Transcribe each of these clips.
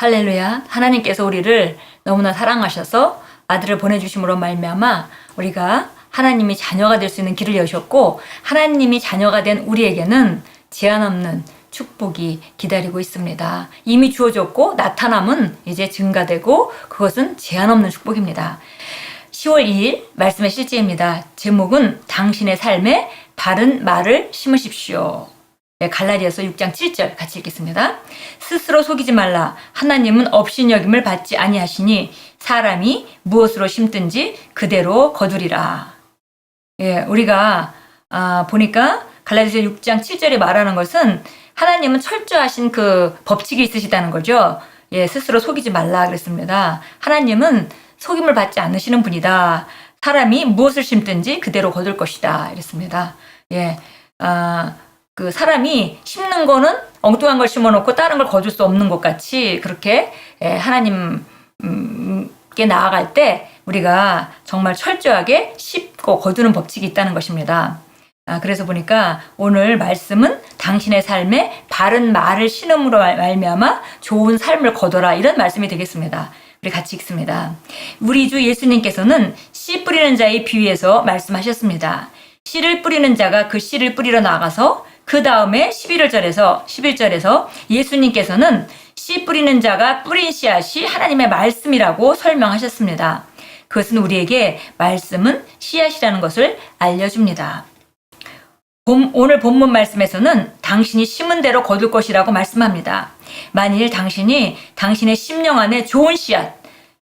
할렐루야. 하나님께서 우리를 너무나 사랑하셔서 아들을 보내주심으로 말미암아 우리가 하나님이 자녀가 될 수 있는 길을 여셨고 하나님이 자녀가 된 우리에게는 제한 없는 축복이 기다리고 있습니다. 이미 주어졌고 나타남은 이제 증가되고 그것은 제한 없는 축복입니다. 10월 2일 말씀의 실제입니다. 제목은 당신의 삶에 바른 말을 심으십시오. 네, 갈라디아서 6장 7절 같이 읽겠습니다. 스스로 속이지 말라. 하나님은 업신여김을 받지 아니하시니 사람이 무엇으로 심든지 그대로 거두리라. 예, 우리가 아, 보니까 갈라디아서 6장 7절에 말하는 것은 하나님은 철저하신 그 법칙이 있으시다는 거죠. 예, 스스로 속이지 말라 그랬습니다. 하나님은 속임을 받지 않으시는 분이다. 사람이 무엇을 심든지 그대로 거둘 것이다. 이랬습니다. 예, 아, 그 사람이 심는 거는 엉뚱한 걸 심어놓고 다른 걸 거둘 수 없는 것 같이 그렇게 예, 하나님께 나아갈 때 우리가 정말 철저하게 씹고 거두는 법칙이 있다는 것입니다. 아, 그래서 보니까 오늘 말씀은 당신의 삶에 바른 말을 신음으로 말- 말미암아 좋은 삶을 거둬라 이런 말씀이 되겠습니다. 우리 같이 읽습니다. 우리 주 예수님께서는 씨 뿌리는 자의 비유에서 말씀하셨습니다. 씨를 뿌리는 자가 그 씨를 뿌리러 나가서 그 다음에 11절에서 11절에서 예수님께서는 씨 뿌리는 자가 뿌린 씨앗이 하나님의 말씀이라고 설명하셨습니다. 그것은 우리에게 말씀은 씨앗이라는 것을 알려줍니다. 본- 오늘 본문 말씀에서는 당신이 심은 대로 거둘 것이라고 말씀합니다. 만일 당신이 당신의 심령 안에 좋은 씨앗,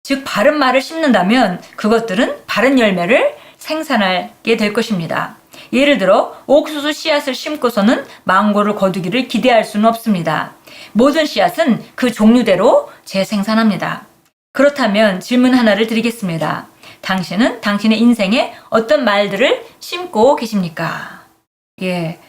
즉 바른 말을 심는다면 그것들은 바른 열매를 생산하게 될 것입니다. 예를 들어 옥수수 씨앗을 심고서는 망고를 거두기를 기대할 수는 없습니다. 모든 씨앗은 그 종류대로 재생산합니다. 그렇다면 질문 하나를 드리겠습니다. 당신은 당신의 인생에 어떤 말들을 심고 계십니까? 예,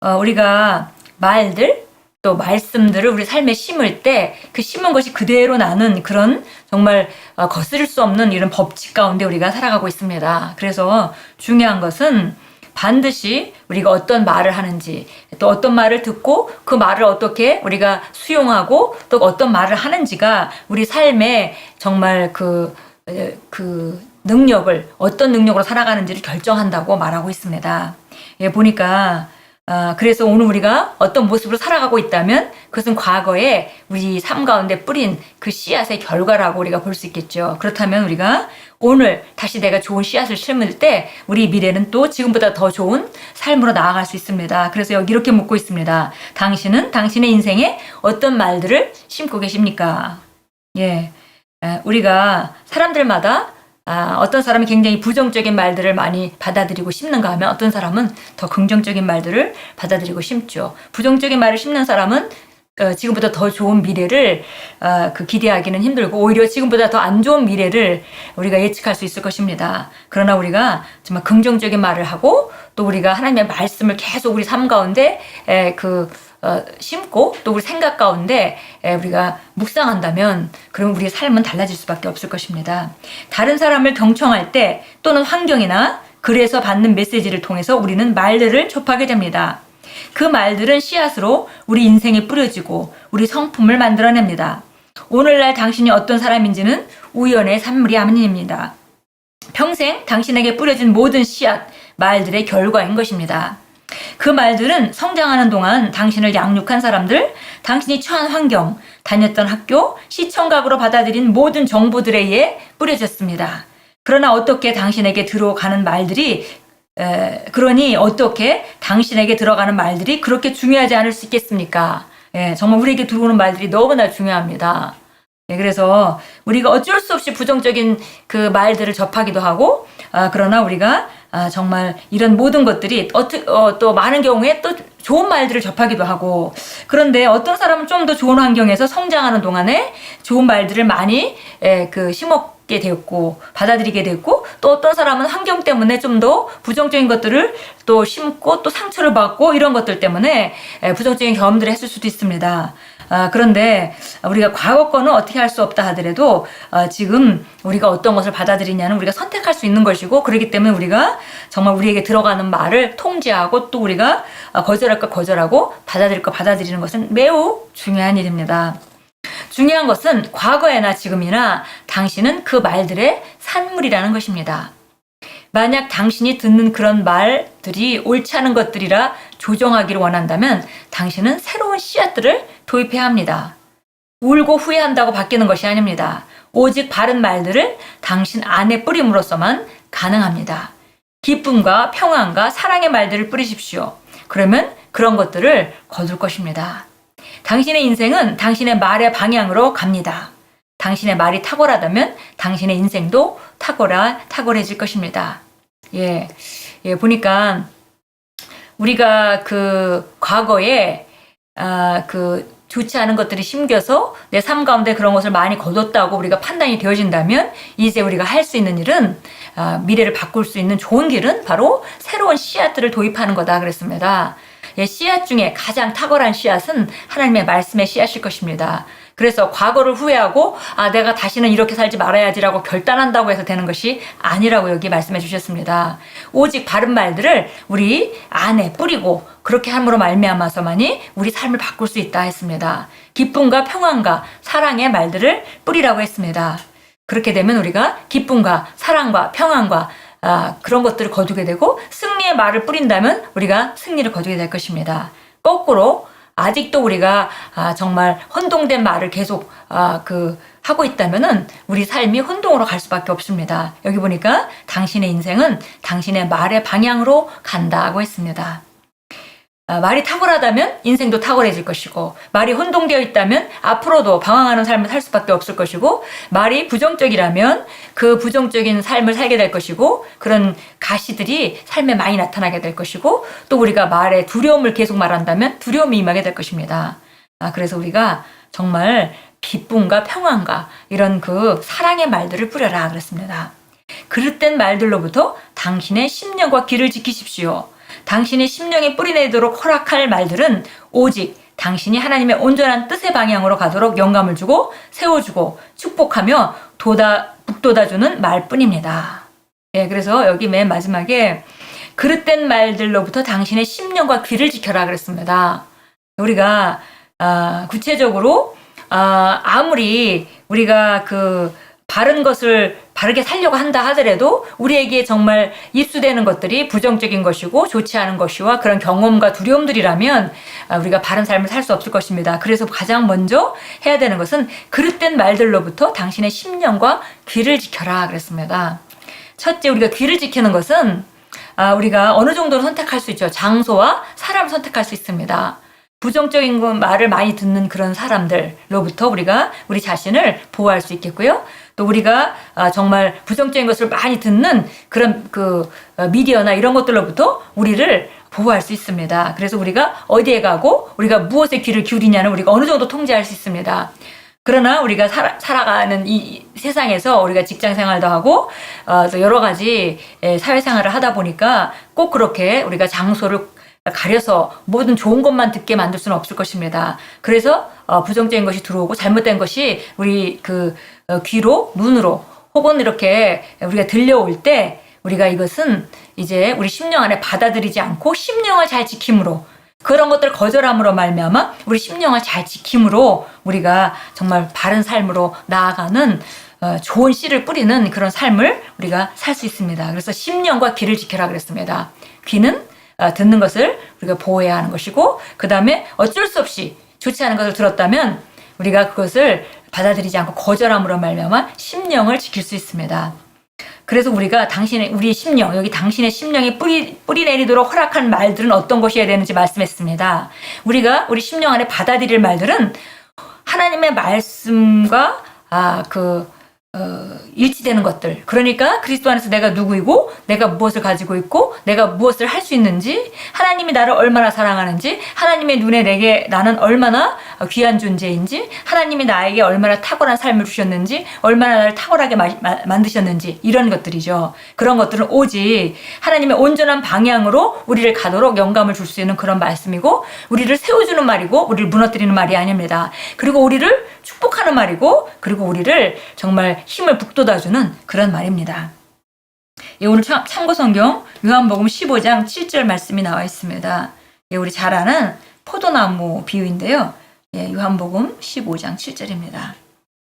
어, 우리가 말들 또 말씀들을 우리 삶에 심을 때 그 심은 것이 그대로 나는 그런 정말 어, 거스를 수 없는 이런 법칙 가운데 우리가 살아가고 있습니다. 그래서 중요한 것은 반드시 우리가 어떤 말을 하는지 또 어떤 말을 듣고 그 말을 어떻게 우리가 수용하고 또 어떤 말을 하는지가 우리 삶에 정말 그, 에, 그 능력을 어떤 능력으로 살아가는지를 결정한다고 말하고 있습니다. 예, 보니까 아, 그래서 오늘 우리가 어떤 모습으로 살아가고 있다면 그것은 과거에 우리 삶 가운데 뿌린 그 씨앗의 결과라고 우리가 볼 수 있겠죠. 그렇다면 우리가 오늘 다시 내가 좋은 씨앗을 심을 때 우리 미래는 또 지금보다 더 좋은 삶으로 나아갈 수 있습니다. 그래서 여기 이렇게 묻고 있습니다. 당신은 당신의 인생에 어떤 말들을 심고 계십니까? 예. 에, 우리가 사람들마다 아, 어떤 사람이 굉장히 부정적인 말들을 많이 받아들이고 심는가 하면 어떤 사람은 더 긍정적인 말들을 받아들이고 심죠. 부정적인 말을 심는 사람은 어, 지금보다 더 좋은 미래를 어, 그 기대하기는 힘들고 오히려 지금보다 더 안 좋은 미래를 우리가 예측할 수 있을 것입니다. 그러나 우리가 정말 긍정적인 말을 하고 또 우리가 하나님의 말씀을 계속 우리 삶 가운데 에, 그 어, 심고 또 우리 생각 가운데 에, 우리가 묵상한다면 그러면 우리의 삶은 달라질 수밖에 없을 것입니다. 다른 사람을 경청할 때 또는 환경이나 글에서 받는 메시지를 통해서 우리는 말들을 접하게 됩니다. 그 말들은 씨앗으로 우리 인생에 뿌려지고 우리 성품을 만들어냅니다. 오늘날 당신이 어떤 사람인지는 우연의 산물이 아닙니다. 평생 당신에게 뿌려진 모든 씨앗, 말들의 결과인 것입니다. 그 말들은 성장하는 동안 당신을 양육한 사람들, 당신이 처한 환경, 다녔던 학교, 시청각으로 받아들인 모든 정보들에 의해 뿌려졌습니다. 그러나 어떻게 당신에게 들어가는 말들이 에, 그러니 어떻게 당신에게 들어가는 말들이 그렇게 중요하지 않을 수 있겠습니까? 예, 정말 우리에게 들어오는 말들이 너무나 중요합니다. 예, 그래서 우리가 어쩔 수 없이 부정적인 그 말들을 접하기도 하고, 아, 그러나 우리가 아, 정말 이런 모든 것들이 어트, 어, 또 많은 경우에 또 좋은 말들을 접하기도 하고, 그런데 어떤 사람은 좀 더 좋은 환경에서 성장하는 동안에 좋은 말들을 많이 예, 그 심었게 되었고, 받아들이게 됐고, 또 어떤 사람은 환경 때문에 좀 더 부정적인 것들을 또 심고 또 상처를 받고 이런 것들 때문에 예, 부정적인 경험들을 했을 수도 있습니다. 아, 그런데 우리가 과거 거는 어떻게 할 수 없다 하더라도 아, 지금 우리가 어떤 것을 받아들이냐는 우리가 선택할 수 있는 것이고 그렇기 때문에 우리가 정말 우리에게 들어가는 말을 통제하고 또 우리가 아, 거절할 거 거절하고 받아들일 거 받아들이는 것은 매우 중요한 일입니다. 중요한 것은 과거에나 지금이나 당신은 그 말들의 산물이라는 것입니다. 만약 당신이 듣는 그런 말들이 옳지 않은 것들이라 조정하기를 원한다면 당신은 새로운 씨앗들을 도입해야 합니다. 울고 후회한다고 바뀌는 것이 아닙니다. 오직 바른 말들을 당신 안에 뿌림으로써만 가능합니다. 기쁨과 평안과 사랑의 말들을 뿌리십시오. 그러면 그런 것들을 거둘 것입니다. 당신의 인생은 당신의 말의 방향으로 갑니다. 당신의 말이 탁월하다면 당신의 인생도 탁월해질 것입니다. 예, 예, 보니까 우리가 그 과거에 아, 그 좋지 않은 것들이 심겨서 내 삶 가운데 그런 것을 많이 거뒀다고 우리가 판단이 되어진다면 이제 우리가 할 수 있는 일은 아, 미래를 바꿀 수 있는 좋은 길은 바로 새로운 씨앗들을 도입하는 거다 그랬습니다. 예, 씨앗 중에 가장 탁월한 씨앗은 하나님의 말씀의 씨앗일 것입니다. 그래서 과거를 후회하고 아 내가 다시는 이렇게 살지 말아야지라고 결단한다고 해서 되는 것이 아니라고 여기 말씀해 주셨습니다. 오직 바른 말들을 우리 안에 뿌리고 그렇게 함으로 말미암아서만이 우리 삶을 바꿀 수 있다 했습니다. 기쁨과 평안과 사랑의 말들을 뿌리라고 했습니다. 그렇게 되면 우리가 기쁨과 사랑과 평안과 아, 그런 것들을 거두게 되고 승리의 말을 뿌린다면 우리가 승리를 거두게 될 것입니다. 거꾸로 아직도 우리가 아, 정말 혼동된 말을 계속 아, 그 하고 있다면은 우리 삶이 혼동으로 갈 수밖에 없습니다. 여기 보니까 당신의 인생은 당신의 말의 방향으로 간다고 했습니다. 아, 말이 탁월하다면 인생도 탁월해질 것이고 말이 혼동되어 있다면 앞으로도 방황하는 삶을 살 수밖에 없을 것이고 말이 부정적이라면 그 부정적인 삶을 살게 될 것이고 그런 가시들이 삶에 많이 나타나게 될 것이고 또 우리가 말에 두려움을 계속 말한다면 두려움이 임하게 될 것입니다. 아, 그래서 우리가 정말 기쁨과 평안과 이런 그 사랑의 말들을 뿌려라 그랬습니다. 그릇된 말들로부터 당신의 심령과 귀를 지키십시오. 당신의 심령에 뿌리내도록 허락할 말들은 오직 당신이 하나님의 온전한 뜻의 방향으로 가도록 영감을 주고 세워주고 축복하며 도다 북돋아주는 말뿐입니다. 예, 그래서 여기 맨 마지막에 그릇된 말들로부터 당신의 심령과 귀를 지켜라 그랬습니다. 우리가 아, 구체적으로 아, 아무리 우리가 그 바른 것을 바르게 살려고 한다 하더라도 우리에게 정말 입수되는 것들이 부정적인 것이고 좋지 않은 것이와 그런 경험과 두려움들이라면 아, 우리가 바른 삶을 살 수 없을 것입니다. 그래서 가장 먼저 해야 되는 것은 그릇된 말들로부터 당신의 심령과 귀를 지켜라 그랬습니다. 첫째 우리가 귀를 지키는 것은 아, 우리가 어느 정도는 선택할 수 있죠. 장소와 사람 선택할 수 있습니다. 부정적인 거- 말을 많이 듣는 그런 사람들로부터 우리가 우리 자신을 보호할 수 있겠고요. 또 우리가 아, 정말 부정적인 것을 많이 듣는 그런 그 어, 미디어나 이런 것들로부터 우리를 보호할 수 있습니다. 그래서 우리가 어디에 가고 우리가 무엇에 귀를 기울이냐는 우리가 어느 정도 통제할 수 있습니다. 그러나 우리가 살아, 살아가는 이 세상에서 우리가 직장 생활도 하고 어, 또 여러 가지 에, 사회 생활을 하다 보니까 꼭 그렇게 우리가 장소를 가려서 모든 좋은 것만 듣게 만들 수는 없을 것입니다. 그래서 어, 부정적인 것이 들어오고 잘못된 것이 우리 그 어, 귀로 눈으로 혹은 이렇게 우리가 들려올 때 우리가 이것은 이제 우리 심령 안에 받아들이지 않고 심령을 잘 지킴으로 그런 것들 거절함으로 말미암아 우리 심령을 잘 지킴으로 우리가 정말 바른 삶으로 나아가는 어, 좋은 씨를 뿌리는 그런 삶을 우리가 살 수 있습니다. 그래서 심령과 귀를 지켜라 그랬습니다. 귀는 어, 듣는 것을 우리가 보호해야 하는 것이고 그 다음에 어쩔 수 없이 좋지 않은 것을 들었다면 우리가 그것을 받아들이지 않고 거절함으로 말미암아 심령을 지킬 수 있습니다. 그래서 우리가 당신의 우리 심령 여기 당신의 심령에 뿌리 뿌리 내리도록 허락한 말들은 어떤 것이어야 되는지 말씀했습니다. 우리가 우리 심령 안에 받아들일 말들은 하나님의 말씀과 아그 어, 일치되는 것들. 그러니까 그리스도 안에서 내가 누구이고 내가 무엇을 가지고 있고 내가 무엇을 할 수 있는지 하나님이 나를 얼마나 사랑하는지 하나님의 눈에 내게 나는 얼마나 귀한 존재인지 하나님이 나에게 얼마나 탁월한 삶을 주셨는지 얼마나 나를 탁월하게 마, 마, 만드셨는지 이런 것들이죠. 그런 것들은 오직 하나님의 온전한 방향으로 우리를 가도록 영감을 줄 수 있는 그런 말씀이고 우리를 세워주는 말이고 우리를 무너뜨리는 말이 아닙니다. 그리고 우리를 축복하는 말이고 그리고 우리를 정말 힘을 북돋아주는 그런 말입니다. 예, 오늘 참, 참고 성경 요한복음 15장 7절 말씀이 나와 있습니다. 예, 우리 잘 아는 포도나무 비유인데요. 예, 요한복음 15장 7절입니다.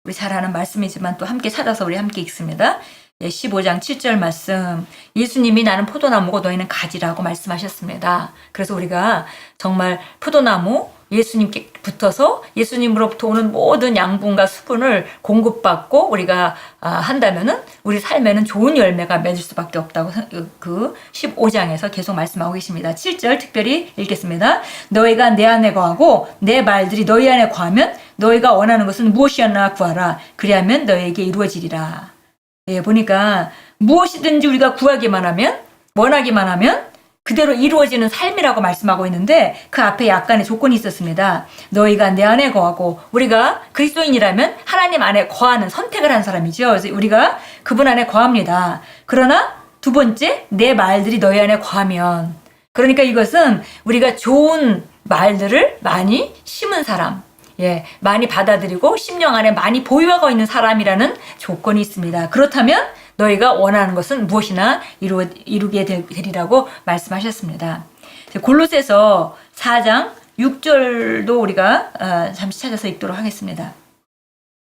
우리 잘 아는 말씀이지만 또 함께 찾아서 우리 함께 읽습니다. 예, 15장 7절 말씀. 예수님이 나는 포도나무고 너희는 가지라고 말씀하셨습니다. 그래서 우리가 정말 포도나무 예수님께 붙어서 예수님으로부터 오는 모든 양분과 수분을 공급받고 우리가 아, 한다면은 우리 삶에는 좋은 열매가 맺을 수밖에 없다고 생- 그 15장에서 계속 말씀하고 계십니다. 7절 특별히 읽겠습니다. 너희가 내 안에 거하고 내 말들이 너희 안에 거하면 너희가 원하는 것은 무엇이었나 구하라. 그리하면 너희에게 이루어지리라. 예, 보니까 무엇이든지 우리가 구하기만 하면 원하기만 하면 그대로 이루어지는 삶이라고 말씀하고 있는데 그 앞에 약간의 조건이 있었습니다. 너희가 내 안에 거하고 우리가 그리스도인이라면 하나님 안에 거하는 선택을 한 사람이죠. 그래서 우리가 그분 안에 거합니다. 그러나 두 번째 내 말들이 너희 안에 거하면 그러니까 이것은 우리가 좋은 말들을 많이 심은 사람 예, 많이 받아들이고 심령 안에 많이 보유하고 있는 사람이라는 조건이 있습니다. 그렇다면 너희가 원하는 것은 무엇이나 이루, 이루게 되- 되리라고 말씀하셨습니다. 골로새서 4장 6절도 우리가 어, 잠시 찾아서 읽도록 하겠습니다.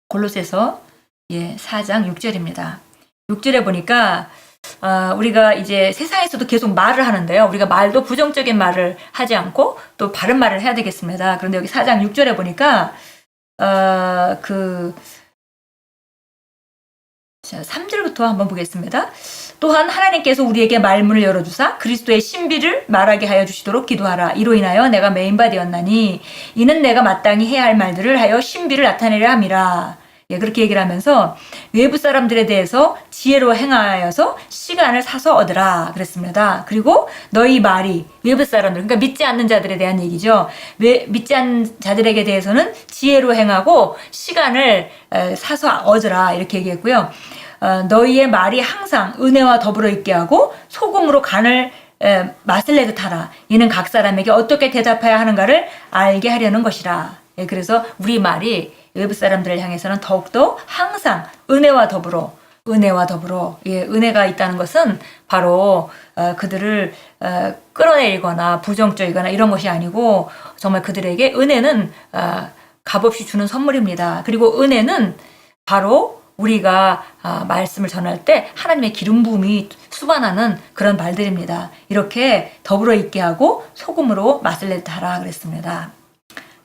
골로새서 예, 4장 6절입니다. 6절에 보니까 아, 우리가 이제 세상에서도 계속 말을 하는데요. 우리가 말도 부정적인 말을 하지 않고 또 바른 말을 해야 되겠습니다. 그런데 여기 4장 6절에 보니까 어, 그 자, 3절부터 한번 보겠습니다. 또한 하나님께서 우리에게 말문을 열어주사 그리스도의 신비를 말하게 하여 주시도록 기도하라. 이로 인하여 내가 메인바 되었나니 이는 내가 마땅히 해야 할 말들을 하여 신비를 나타내려 함이라. 예, 그렇게 얘기를 하면서 외부 사람들에 대해서 지혜로 행하여서 시간을 사서 얻으라 그랬습니다. 그리고 너희 말이 외부 사람들, 그러니까 믿지 않는 자들에 대한 얘기죠. 왜 믿지 않는 자들에게 대해서는 지혜로 행하고 시간을 에, 사서 얻으라 이렇게 얘기했고요. 어, 너희의 말이 항상 은혜와 더불어 있게 하고 소금으로 간을 에, 맛을 내듯 하라. 이는 각 사람에게 어떻게 대답해야 하는가를 알게 하려는 것이라. 예, 그래서 우리 말이 외부 사람들을 향해서는 더욱더 항상 은혜와 더불어 은혜와 더불어 예, 은혜가 있다는 것은 바로 어, 그들을 어, 끌어내리거나 부정적이거나 이런 것이 아니고 정말 그들에게 은혜는 어, 값없이 주는 선물입니다. 그리고 은혜는 바로 우리가 아, 말씀을 전할 때 하나님의 기름 부음이 수반하는 그런 말들입니다. 이렇게 더불어 있게 하고 소금으로 맛을 내듯 하라 그랬습니다.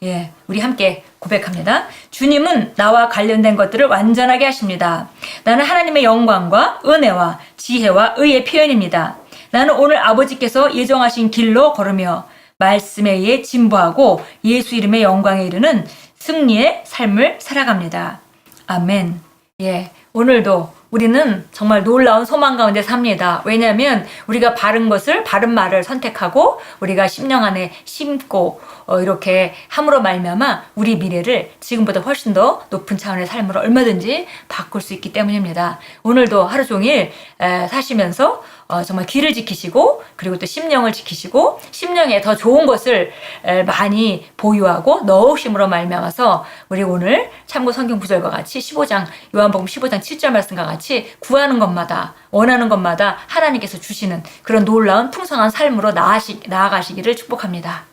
예, 우리 함께 고백합니다. 주님은 나와 관련된 것들을 완전하게 하십니다. 나는 하나님의 영광과 은혜와 지혜와 의의 표현입니다. 나는 오늘 아버지께서 예정하신 길로 걸으며 말씀에 의해 진보하고 예수 이름의 영광에 이르는 승리의 삶을 살아갑니다. 아멘. 예, 오늘도 우리는 정말 놀라운 소망 가운데 삽니다. 왜냐하면 우리가 바른 것을 바른 말을 선택하고 우리가 심령 안에 심고 어, 이렇게 함으로 말미암아 우리 미래를 지금보다 훨씬 더 높은 차원의 삶으로 얼마든지 바꿀 수 있기 때문입니다. 오늘도 하루 종일 에, 사시면서 어, 정말 귀를 지키시고 그리고 또 심령을 지키시고 심령에 더 좋은 것을 에, 많이 보유하고 넣으심으로 말미암아서 우리 오늘 참고 성경 구절과 같이 15장 요한복음 15장 7절 말씀과 같이 구하는 것마다 원하는 것마다 하나님께서 주시는 그런 놀라운 풍성한 삶으로 나아가시기를 축복합니다.